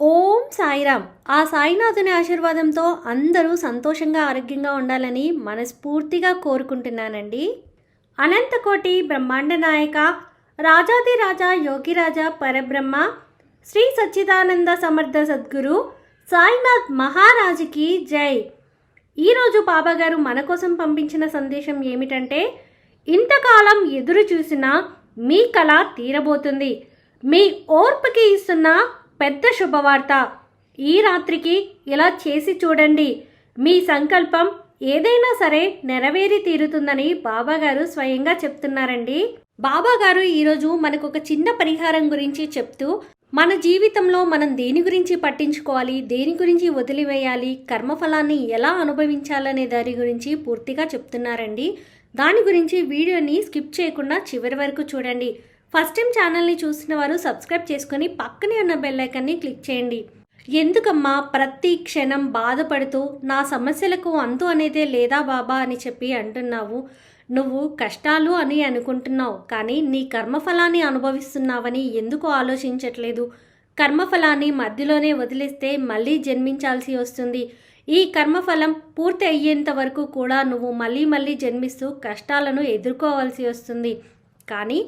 ఓం సాయిరామ్. ఆ సాయినాథుని ఆశీర్వాదంతో అందరూ సంతోషంగా ఆరోగ్యంగా ఉండాలని మనస్ఫూర్తిగా కోరుకుంటున్నానండి. అనంతకోటి బ్రహ్మాండ నాయక రాజాది రాజా యోగిరాజా పరబ్రహ్మ శ్రీ సచ్చిదానంద సమర్థ సద్గురు సాయినాథ్ మహారాజుకి జై. ఈరోజు బాబాగారు మన కోసం పంపించిన సందేశం ఏమిటంటే ఇంతకాలం ఎదురు చూసిన మీ కళ తీరబోతుంది. మీ ఓర్పుకి ఇస్తున్న పెద్ద శుభవార్త. ఈ రాత్రికి ఇలా చేసి చూడండి. మీ సంకల్పం ఏదైనా సరే నెరవేరి తీరుతుందని బాబాగారు స్వయంగా చెప్తున్నారండి. బాబాగారు ఈరోజు మనకు ఒక చిన్న పరిహారం గురించి చెప్తూ మన జీవితంలో మనం దేని గురించి పట్టించుకోవాలి దేని గురించి వదిలివేయాలి కర్మఫలాన్ని ఎలా అనుభవించాలనే దాని గురించి పూర్తిగా చెప్తున్నారండి. దాని గురించి వీడియోని స్కిప్ చేయకుండా చివరి వరకు చూడండి. ఫస్ట్ టైం ఛానల్ని చూసిన వారు సబ్స్క్రైబ్ చేసుకొని పక్కనే ఉన్న బెల్ క్లిక్ చేయండి. ఎందుకమ్మా ప్రతి క్షణం బాధపడుతూ నా సమస్యలకు అంతు అనేదే లేదా బాబా అని చెప్పి అంటున్నావు? నువ్వు కష్టాలు అని అనుకుంటున్నావు కానీ నీ కర్మఫలాన్ని అనుభవిస్తున్నావని ఎందుకు ఆలోచించట్లేదు? కర్మఫలాన్ని మధ్యలోనే వదిలేస్తే మళ్ళీ జన్మించాల్సి వస్తుంది. ఈ కర్మఫలం పూర్తి అయ్యేంత వరకు కూడా నువ్వు మళ్ళీ మళ్ళీ జన్మిస్తూ కష్టాలను ఎదుర్కోవాల్సి వస్తుంది. కానీ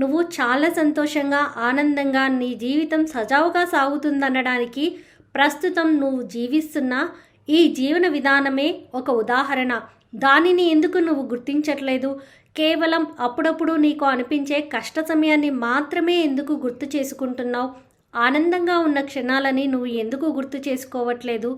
నువ్వు చాలా సంతోషంగా ఆనందంగా నీ జీవితం సజావుగా సాగుతుందనడానికి ప్రస్తుతం నువ్వు జీవిస్తున్న ఈ జీవన విధానమే ఒక ఉదాహరణ. దానిని ఎందుకు నువ్వు గుర్తించట్లేదు? కేవలం అప్పుడప్పుడు నీకు అనిపించే కష్ట సమయాన్ని మాత్రమే ఎందుకు గుర్తు చేసుకుంటున్నావు? ఆనందంగా ఉన్న క్షణాలని నువ్వు ఎందుకు గుర్తు చేసుకోవట్లేదు?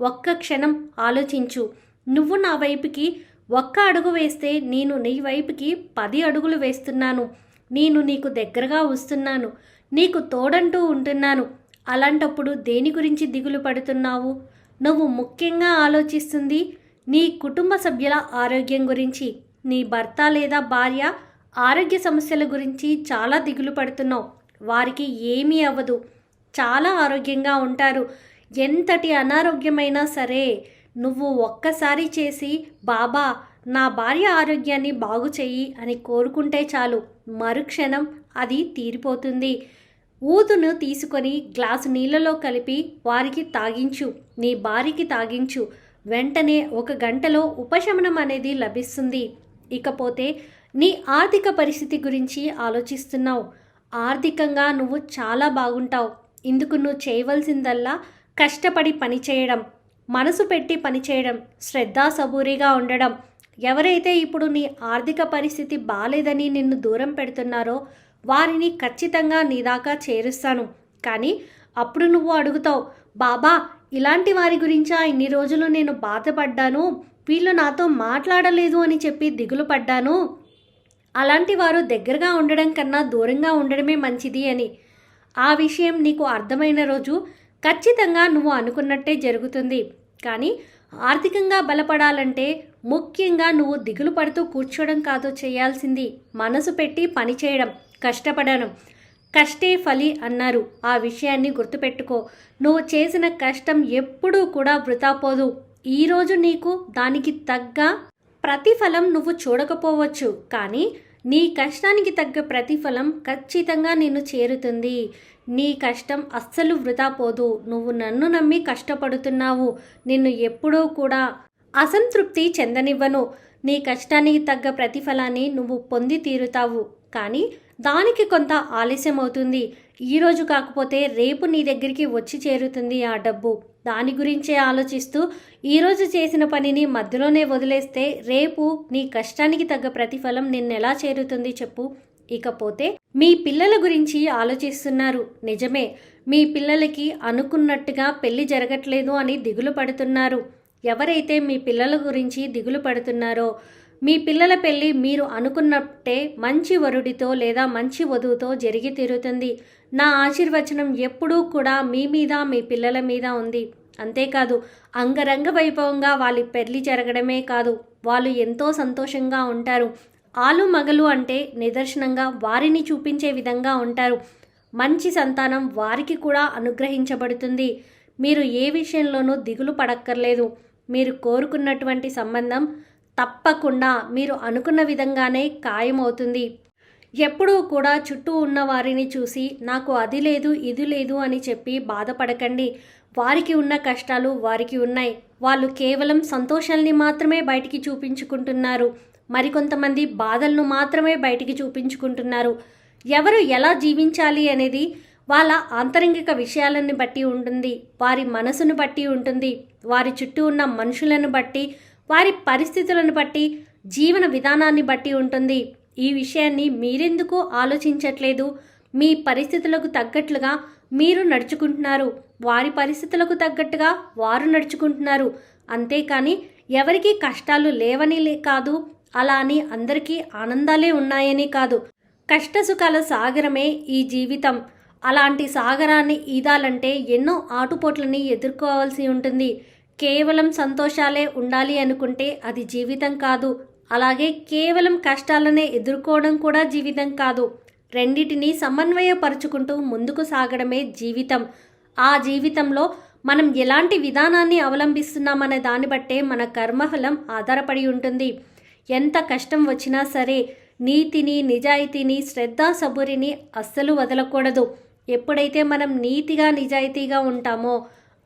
ఒక్క క్షణం ఆలోచించు. నువ్వు నా వైపుకి ఒక్క అడుగు వేస్తే నేను నీ వైపుకి పది అడుగులు వేస్తున్నాను. నేను నీకు దగ్గరగా వస్తున్నాను నీకు తోడంటూ ఉంటున్నాను. అలాంటప్పుడు దేని గురించి దిగులు పడుతున్నావు? నువ్వు ముఖ్యంగా ఆలోచిస్తుంది నీ కుటుంబ సభ్యుల ఆరోగ్యం గురించి. నీ భర్త లేదా భార్య ఆరోగ్య సమస్యల గురించి చాలా దిగులు పడుతున్నావు. వారికి ఏమీ అవ్వదు. చాలా ఆరోగ్యంగా ఉంటారు. ఎంతటి అనారోగ్యమైనా సరే నువ్వు ఒక్కసారి చేసి బాబా నా భార్య ఆరోగ్యాన్ని బాగు చెయ్యి అని కోరుకుంటే చాలు. మరుక్షణం అది తీరిపోతుంది. ఊదును తీసుకొని గ్లాసు నీళ్ళలో కలిపి వారికి తాగించు. నీ భార్యకి తాగించు. వెంటనే ఒక గంటలో ఉపశమనం అనేది లభిస్తుంది. ఇకపోతే నీ ఆర్థిక పరిస్థితి గురించి ఆలోచిస్తున్నావు. ఆర్థికంగా నువ్వు చాలా బాగుంటావు. ఇందుకు నువ్వు చేయవలసిందల్లా కష్టపడి పనిచేయడం. మనసు పెట్టి పనిచేయడం. శ్రద్ధాసబూరిగా ఉండడం. ఎవరైతే ఇప్పుడు నీ ఆర్థిక పరిస్థితి బాలేదని నిన్ను దూరం పెడుతున్నారో వారిని ఖచ్చితంగా నీ దాకా చేరుస్తాను. కానీ అప్పుడు నువ్వు అడుగుతావు బాబా ఇలాంటి వారి గురించా ఇన్ని రోజులు నేను బాధపడ్డాను? వీళ్ళు నాతో మాట్లాడలేదు అని చెప్పి దిగులు పడ్డాను? అలాంటి వారు దగ్గరగా ఉండడం కన్నా దూరంగా ఉండడమే మంచిది అని. ఆ విషయం నీకు అర్థమైన రోజు ఖచ్చితంగా నువ్వు అనుకున్నట్టే జరుగుతుంది. కానీ ఆర్థికంగా బలపడాలంటే ముఖ్యంగా నువ్వు దిగులు పడుతూ కూర్చోవడం కాదు చేయాల్సింది. మనసు పెట్టి పనిచేయడం కష్టపడడం కష్టే ఫలి అన్నారు. ఆ విషయాన్ని గుర్తుపెట్టుకో. నువ్వు చేసిన కష్టం ఎప్పుడూ కూడా వృధా పోదు. ఈరోజు నీకు దానికి తగ్గ ప్రతిఫలం నువ్వు చూడకపోవచ్చు. కానీ నీ కష్టానికి తగ్గ ప్రతిఫలం ఖచ్చితంగా నిన్ను చేరుతుంది. నీ కష్టం అస్సలు వృధా పోదు. నువ్వు నన్ను నమ్మి కష్టపడుతున్నావు. నిన్ను ఎప్పుడూ కూడా అసంతృప్తి చెందనివ్వను. నీ కష్టానికి తగ్గ ప్రతిఫలాన్ని నువ్వు పొంది తీరుతావు. కానీ దానికి కొంత ఆలస్యం అవుతుంది ఈరోజు కాకపోతే రేపు నీ దగ్గరికి వచ్చి చేరుతుంది ఆ డబ్బు. దాని గురించే ఆలోచిస్తూ ఈరోజు చేసిన పనిని మధ్యలోనే వదిలేస్తే రేపు నీ కష్టానికి తగ్గ ప్రతిఫలం నిన్నెలా చేరుతుంది చెప్పు. ఇకపోతే మీ పిల్లల గురించి ఆలోచిస్తున్నారు. నిజమే. మీ పిల్లలకి అనుకున్నట్టుగా పెళ్ళి జరగట్లేదు అని దిగులు పడుతున్నారు. ఎవరైతే మీ పిల్లల గురించి దిగులు పడుతున్నారో మీ పిల్లల పెళ్ళి మీరు అనుకున్నట్టే మంచి వరుడితో లేదా మంచి వధువుతో జరిగి తీరుతుంది. నా ఆశీర్వచనం ఎప్పుడూ కూడా మీ మీద మీ పిల్లల మీద ఉంది. అంతేకాదు అంగరంగ వైభవంగా వాళ్ళ పెళ్ళి జరగడమే కాదు వాళ్ళు ఎంతో సంతోషంగా ఉంటారు. ఆలు మగలు అంటే నిదర్శనంగా వారిని చూపించే విధంగా ఉంటారు. మంచి సంతానం వారికి కూడా అనుగ్రహించబడుతుంది. మీరు ఏ విషయంలోనూ దిగులు పడక్కర్లేదు. మీరు కోరుకున్నటువంటి సంబంధం తప్పకుండా మీరు అనుకున్న విధంగానే ఖాయమవుతుంది. ఎప్పుడూ కూడా చుట్టూ ఉన్న వారిని చూసి నాకు అది లేదు ఇది లేదు అని చెప్పి బాధపడకండి. వారికి ఉన్న కష్టాలు వారికి ఉన్నాయి. వాళ్ళు కేవలం సంతోషాల్ని మాత్రమే బయటికి చూపించుకుంటున్నారు. మరికొంతమంది బాధలను మాత్రమే బయటికి చూపించుకుంటున్నారు. ఎవరు ఎలా జీవించాలి అనేది వాళ్ళ ఆంతరంగిక విషయాలను బట్టి ఉంటుంది వారి మనసును బట్టి ఉంటుంది వారి చుట్టూ ఉన్న మనుషులను బట్టి వారి పరిస్థితులను బట్టి జీవన విధానాన్ని బట్టి ఉంటుంది. ఈ విషయాన్ని మీరెందుకు ఆలోచించట్లేదు? మీ పరిస్థితులకు తగ్గట్లుగా మీరు నడుచుకుంటున్నారు. వారి పరిస్థితులకు తగ్గట్టుగా వారు నడుచుకుంటున్నారు. అంతేకాని ఎవరికి కష్టాలు లేవని లే- కాదు అలా అని అందరికీ ఆనందాలే ఉన్నాయని కాదు. కష్టసుఖాల సాగరమే ఈ జీవితం. అలాంటి సాగరాన్ని ఈదాలంటే ఎన్నో ఆటుపోట్లని ఎదుర్కోవాల్సి ఉంటుంది. కేవలం సంతోషాలే ఉండాలి అనుకుంటే అది జీవితం కాదు. అలాగే కేవలం కష్టాలనే ఎదుర్కోవడం కూడా జీవితం కాదు. రెండిటిని సమన్వయపరుచుకుంటూ ముందుకు సాగడమే జీవితం. ఆ జీవితంలో మనం ఎలాంటి విధానాన్ని అవలంబిస్తున్నామనే దాన్ని బట్టే మన కర్మఫలం ఆధారపడి ఉంటుంది. ఎంత కష్టం వచ్చినా సరే నీతిని నిజాయితీని శ్రద్ధా సబురిని అస్సలు వదలకూడదు. ఎప్పుడైతే మనం నీతిగా నిజాయితీగా ఉంటామో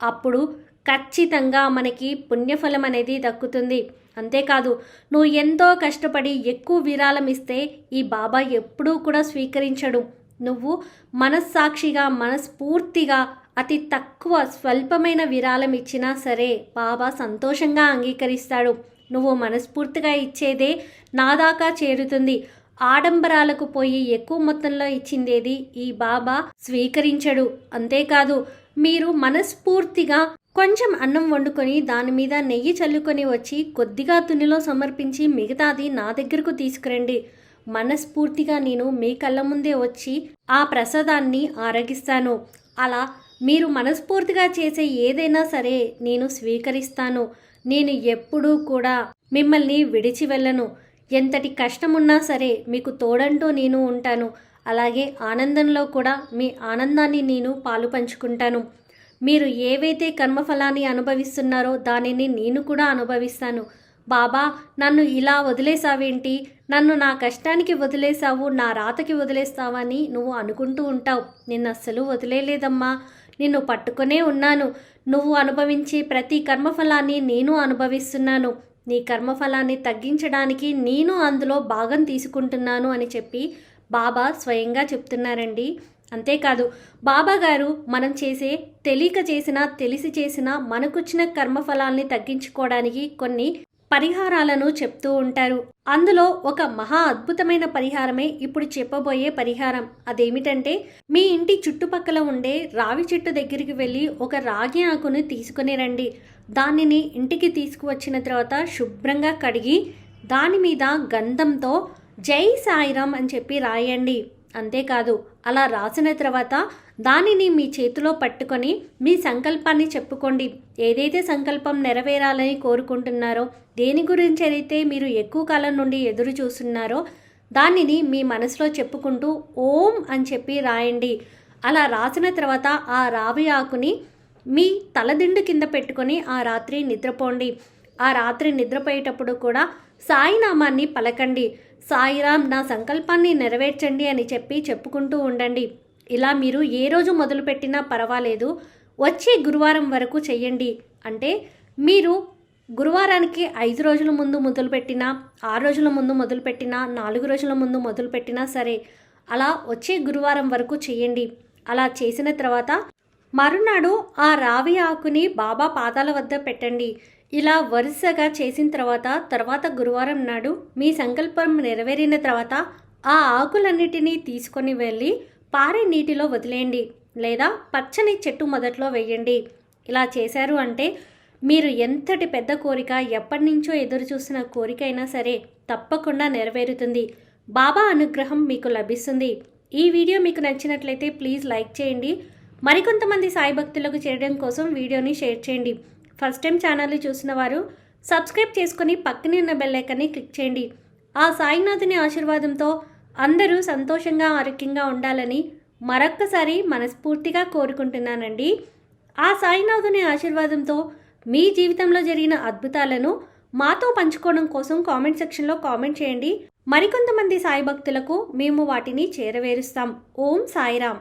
అప్పుడు ఖచ్చితంగా మనకి పుణ్యఫలం అనేది దక్కుతుంది. అంతేకాదు నువ్వు ఎంతో కష్టపడి ఎక్కువ విరాళం ఇస్తే ఈ బాబా ఎప్పుడూ కూడా స్వీకరించడు. నువ్వు మనస్సాక్షిగా మనస్ఫూర్తిగా అతి తక్కువ స్వల్పమైన విరాళం ఇచ్చినా సరే బాబా సంతోషంగా అంగీకరిస్తాడు. నువ్వు మనస్ఫూర్తిగా ఇచ్చేదే నా దాకా చేరుతుంది. ఆడంబరాలకు పోయి ఎక్కువ మొత్తంలో ఇచ్చిందేది ఈ బాబా? స్వీకరించడు. అంతేకాదు మీరు మనస్ఫూర్తిగా కొంచెం అన్నం వండుకొని దాని మీద నెయ్యి చల్లుకొని వచ్చి కొద్దిగా తునిలో సమర్పించి మిగతాది నా దగ్గరకు తీసుకురండి. మనస్ఫూర్తిగా నేను మీ కళ్ళ ముందే వచ్చి ఆ ప్రసాదాన్ని ఆరగిస్తాను. అలా మీరు మనస్ఫూర్తిగా చేసే ఏదైనా సరే నేను స్వీకరిస్తాను. నేను ఎప్పుడూ కూడా మిమ్మల్ని విడిచి వెళ్ళను. ఎంతటి కష్టమున్నా సరే మీకు తోడంటూ నేను ఉంటాను. అలాగే ఆనందంలో కూడా మీ ఆనందాన్ని నేను పాలు పంచుకుంటాను. మీరు ఏవైతే కర్మఫలాన్ని అనుభవిస్తున్నారో దానిని నేను కూడా అనుభవిస్తాను. బాబా నన్ను ఇలా వదిలేసావేంటి నన్ను నా కష్టానికి వదిలేసావు నా రాతకి వదిలేస్తావని నువ్వు అనుకుంటూ ఉంటావు. నిన్ను అస్సలు వదిలేలేదమ్మా. నిన్ను పట్టుకునే ఉన్నాను. నువ్వు అనుభవించే ప్రతి కర్మఫలాన్ని నేను అనుభవిస్తున్నాను. నీ కర్మఫలాన్ని తగ్గించడానికి నేను అందులో భాగం తీసుకుంటున్నాను అని చెప్పి బాబా స్వయంగా చెప్తున్నారండి. అంతేకాదు బాబా గారు మనం చేసే తెలియక చేసినా తెలిసి చేసినా మనకొచ్చిన కర్మఫలాల్ని తగ్గించుకోవడానికి కొన్ని పరిహారాలను చెప్తూ ఉంటారు. అందులో ఒక మహా అద్భుతమైన పరిహారమే ఇప్పుడు చెప్పబోయే పరిహారం. అదేమిటంటే మీ ఇంటి చుట్టుపక్కల ఉండే రావి చెట్టు దగ్గరికి వెళ్ళి ఒక రాగి ఆకుని తీసుకుని రండి. దానిని ఇంటికి తీసుకువచ్చిన తర్వాత శుభ్రంగా కడిగి దాని మీద గంధంతో జై సాయిరామ్ అని చెప్పి రాయండి. అంతేకాదు అలా రాసిన తర్వాత దానిని మీ చేతిలో పట్టుకొని మీ సంకల్పాన్ని చెప్పుకోండి. ఏదైతే సంకల్పం నెరవేరాలని కోరుకుంటున్నారో దేని గురించి అయితే మీరు ఎక్కువ కాలం నుండి ఎదురు చూస్తున్నారో దానిని మీ మనసులో చెప్పుకుంటూ ఓం అని చెప్పి రాయండి. అలా రాసిన తర్వాత ఆ రావి ఆకుని మీ తలదిండు కింద పెట్టుకొని ఆ రాత్రి నిద్రపోండి. ఆ రాత్రి నిద్రపోయేటప్పుడు కూడా సాయినామాన్ని పలకండి. సాయిరామ్ నా సంకల్పాన్ని నెరవేర్చండి అని చెప్పి చెప్పుకుంటూ ఉండండి. ఇలా మీరు ఏ రోజు మొదలుపెట్టినా పర్వాలేదు వచ్చే గురువారం వరకు చెయ్యండి. అంటే మీరు గురువారానికి ఐదు రోజుల ముందు మొదలుపెట్టినా ఆరు రోజుల ముందు మొదలుపెట్టినా నాలుగు రోజుల ముందు మొదలుపెట్టినా సరే అలా వచ్చే గురువారం వరకు చేయండి అలా చేసిన తర్వాత మరునాడు ఆ రావి ఆకుని బాబా పాదాల వద్ద పెట్టండి. ఇలా వరుసగా చేసిన తర్వాత తర్వాత గురువారం నాడు మీ సంకల్పం నెరవేరిన తర్వాత ఆ ఆకులన్నిటినీ తీసుకొని వెళ్ళి పారే నీటిలో వదిలేయండి లేదా పచ్చని చెట్టు మొదట్లో వేయండి. ఇలా చేశారు అంటే మీరు ఎంతటి పెద్ద కోరిక ఎప్పటి నుంచో ఎదురు చూసిన కోరిక అయినా సరే తప్పకుండా నెరవేరుతుంది. బాబా అనుగ్రహం మీకు లభిస్తుంది. ఈ వీడియో మీకు నచ్చినట్లయితే ప్లీజ్ లైక్ చేయండి. మరికొంతమంది సాయి భక్తులకు చేరడం కోసం వీడియోని షేర్ చేయండి. ఫస్ట్ టైం ఛానల్ని చూసిన వారు సబ్స్క్రైబ్ చేసుకొని పక్కనే ఉన్న బెల్లైకన్ని క్లిక్ చేయండి. ఆ సాయినాథుని ఆశీర్వాదంతో అందరూ సంతోషంగా ఆరోగ్యంగా ఉండాలని మరొక్కసారి మనస్ఫూర్తిగా కోరుకుంటున్నానండి. ఆ సాయినాథుని ఆశీర్వాదంతో మీ జీవితంలో జరిగిన అద్భుతాలను మాతో పంచుకోవడం కోసం కామెంట్ సెక్షన్లో కామెంట్ చేయండి. మరికొంతమంది సాయి భక్తులకు మేము వాటిని చేరవేరుస్తాం. ఓం సాయిరామ్.